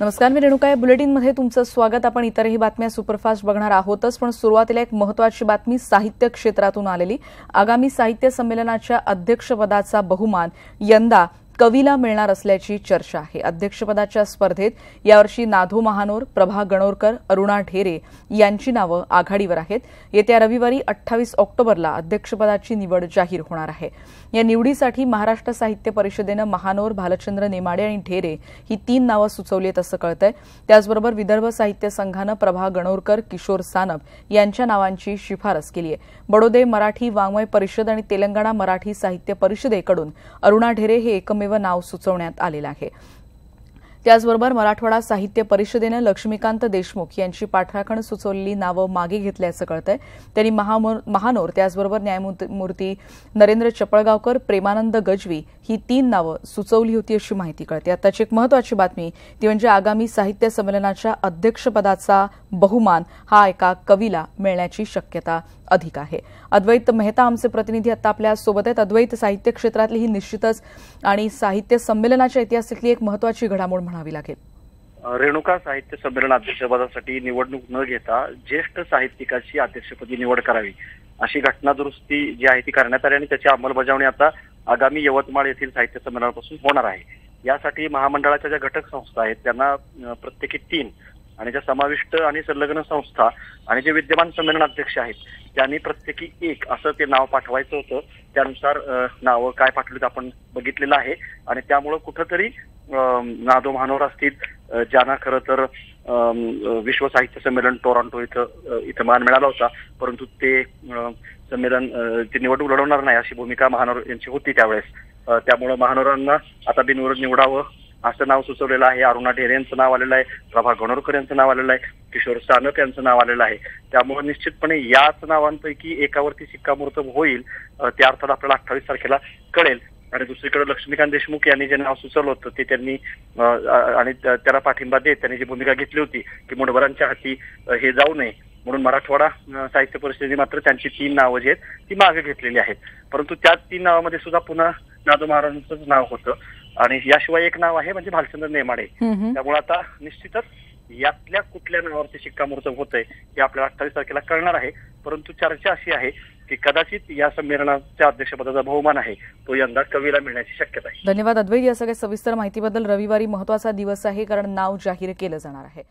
नमस्कार मी रेणुका या बुलेटिनमध्ये तुमचं स्वागत. आपण इतरही बातम्या सुपरफास्ट बघणार आहोतच पण सुरुवातीला एक महत्वाची बातमी साहित्य क्षेत्रातून आलेली. आगामी साहित्य संमेलनाच्या अध्यक्षपदाचा बहुमान यंदा कवीला मिळणार असल्याची चर्चा आहे. अध्यक्षपदाच्या स्पर्धेत यावर्षी नाधो महानोर प्रभा गणोरकर अरुणा ढेरे यांची नावं आघाडीवर आहेत. येत्या रविवारी अठ्ठावीस ऑक्टोबरला अध्यक्षपदाची निवड जाहीर होणार आहे. या निवडीसाठी महाराष्ट्र साहित्य परिषदेनं महानोर भालचंद्र नेमाडे आणि ढेरे ही तीन नावं सुचवली आहेत असं कळतंय. त्याचबरोबर विदर्भ साहित्य संघानं प्रभा गणोरकर किशोर सानप यांच्या नावांची शिफारस केली आहे. बडोदे मराठी वाङ्मय परिषद आणि तेलंगणा मराठी साहित्य परिषदेकडून अरुणा ढेरे हे एकमेव नाव सुचवण्यात आलेलं आहे. त्याचबरोबर मराठवाडा साहित्य परिषदेनं लक्ष्मीकांत देशमुख यांची पाठराखण सुचवलेली नावं मागे घेतल्याचं कळतंय. त्यांनी महानोर त्याचबरोबर न्यायमूर्ती नरेंद्र चपळगावकर प्रेमानंद गजवी ही तीन नावं सुचवली होती अशी माहिती कळते. आताची एक महत्वाची बातमी ती म्हणजे आगामी साहित्य संमेलनाच्या अध्यक्षपदाचा बहुमान हा एका कवीला मिळण्याची शक्यता अधिक आहे. अद्वैत मेहता आमचे प्रतिनिधी आता आपल्यासोबत आहेत. अद्वैत साहित्य क्षेत्रातली ही निश्चितच आणि साहित्य संमेलनाच्या इतिहासातली एक महत्वाची घडामोड म्हणावी लागेल. रेणुका साहित्य संमेलन अध्यक्षपदासाठी निवडणूक न घेता ज्येष्ठ साहित्यिकाची अध्यक्षपदी निवड करावी अशी घटना दुरुस्ती जी आहे ती करण्यात आली आणि त्याची अंमलबजावणी आता आगामी यवतमाळ येथील साहित्य संमेलनापासून होणार आहे. यासाठी महामंडळाच्या ज्या घटक संस्था आहेत त्यांना प्रत्येकी तीन आणि ज्या समाविष्ट आणि संलग्न संस्था आणि जे विद्यमान संमेलन अध्यक्ष आहेत त्यांनी प्रत्येकी एक असं ते नाव पाठवायचं होतं. त्यानुसार नावं काय पाठवलीत आपण बघितलेलं आहे. आणि त्यामुळं कुठंतरी अं, नादो महानोर असतील ज्यांना खरं तर अं, विश्व साहित्य संमेलन टोरॉन्टो इथं इथं मान मिळाला होता. परंतु ते संमेलन अं, ते निवडणूक लढवणार नाही अशी भूमिका महानोर यांची होती त्यावेळेस. त्यामुळं महानोरांना आता बिनविरोध निवडावं असं नाव सुचवलेलं आहे. अरुणा ढेरे यांचं नाव आलेलं आहे. प्रभा गणोरकर यांचं नाव आलेलं आहे. किशोर सानप यांचं नाव आलेलं आहे. त्यामुळे निश्चितपणे याच नावांपैकी एकावरती शिक्कामोर्तब होईल त्या अर्थात आपल्याला अठ्ठावीस तारखेला कळेल. आणि दुसरीकडे लक्ष्मीकांत देशमुख यांनी जे नाव सुचवलं होतं ते त्यांनी आणि त्याला पाठिंबा देत त्यांनी जी भूमिका घेतली होती की मुठभरांच्या हाती हे जाऊ नये. म्हणून मराठवाडा साहित्य परिषदेने मात्र त्यांची तीन नावं जी आहेत ती मागे घेतलेली आहेत. परंतु त्या तीन नावामध्ये सुद्धा पुन्हा नादो महाराजांचंच नाव होतं. आणि याशिवाय एक नाव आहे म्हणजे भालचंद्र नेमाडे. त्यामुळे आता निश्चितच यातल्या कुठल्या नावावरती शिक्कामोर्तब होतंय हे आपल्याला अठ्ठावीस तारखेला कळणार आहे. परंतु चर्चा अशी आहे की कदाचित या संमेलनाच्या अध्यक्षपदाचा बहुमान आहे. तो यंदा कवीला मिळण्याची शक्यता आहे. धन्यवाद अद्वैत. या सगळ्या सविस्तर माहितीबद्दल रविवारी महत्त्वाचा दिवस आहे कारण नाव जाहीर केलं जाणार आहे.